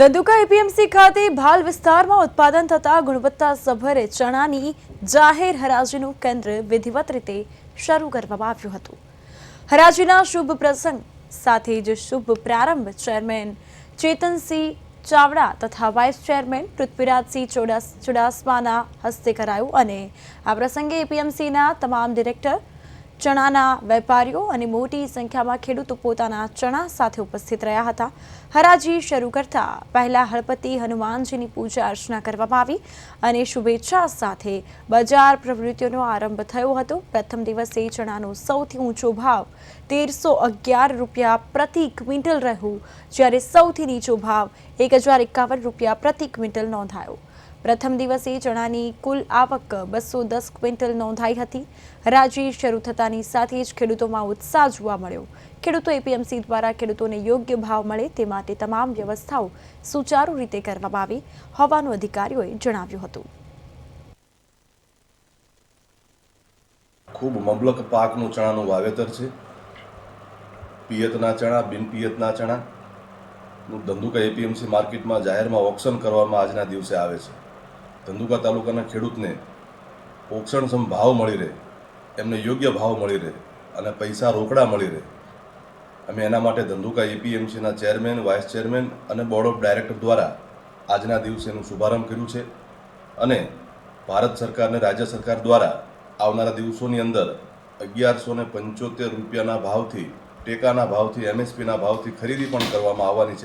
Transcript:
Dhandhuka APMC ખાતે ભાલ વિસ્તારમાં ઉત્પાદન થતા ગુણવત્તા સભરે ચણાની જાહેર હરાજીનું કેન્દ્ર વિધિવત રીતે શરૂ કરવામાં આવ્યું હતું. હરાજીના શુભ પ્રસંગ સાથે જ શુભ પ્રારંભ ચેરમેન ચેતનસિંહ ચાવડા તથા વાઇસ ચેરમેન પૃથ્વીરાજસિંહ ચોડાસ, ચુડાસમાના હસ્તે કરાયું અને આ પ્રસંગે એપીએમસીના તમામ ડિરેક્ટર ચણાના વેપારીઓ અને મોટી સંખ્યામાં ખેડૂતો પોતાના ચણા સાથે ઉપસ્થિત રહ્યા હતા. હરાજી શરૂ કરતા પહેલા હળપતિ હનુમાનજીની પૂજા અર્ચના કરવામાં આવી અને શુભેચ્છા સાથે બજાર પ્રવૃત્તિઓનો આરંભ થયો હતો. પ્રથમ દિવસે ચણાનો સૌથી ઊંચો ભાવ તેરસો અગિયાર રૂપિયા પ્રતિ ક્વિન્ટલ રહ્યું, જ્યારે સૌથી નીચો ભાવ એક હજાર એકાવન રૂપિયા પ્રતિ ક્વિન્ટલ નોંધાયો. પ્રથમ દિવસે ચણાની કુલ આવક બસો દસ ક્વિન્ટલ નોંધાઈ હતી. રાજી શરૂ થતાની સાથે જ ખેડૂતોમાં ઉત્સાહ જોવા મળ્યો. ખેડૂતો એપીએમસી દ્વારા ખેડૂતોને યોગ્ય ભાવ મળે તે માટે તમામ વ્યવસ્થાઓ સુચારુ રીતે કરવામાં આવી, હોવાનું અધિકારીઓએ જણાવ્યું હતું. ખૂબ મબલક પાકનું ચણાનું વાવેતર છે. પિયતના ચણા, બિન પિયતના ચણાનું ધંધુકા એપીએમસી માર્કેટમાં જાહેરમાં ઓક્શન કરવામાં આજના દિવસે આવે છે. ધંધુકા તાલુકાના ખેડૂતને પોષણક્ષમ ભાવ મળી રહે, એમને યોગ્ય ભાવ મળી રહે અને પૈસા રોકડા મળી રહે. અમે એના માટે ધંધુકા એપીએમસીના ચેરમેન, વાઇસ ચેરમેન અને બોર્ડ ઓફ ડાયરેક્ટર દ્વારા આજના દિવસે એનું શુભારંભ કર્યું છે અને ભારત સરકાર અને રાજ્ય સરકાર દ્વારા આવનારા દિવસોની અંદર અગિયારસો ને પંચોતેર રૂપિયાના ભાવથી, ટેકાના ભાવથી, એમએસપીના ભાવથી ખરીદી પણ કરવામાં આવવાની છે.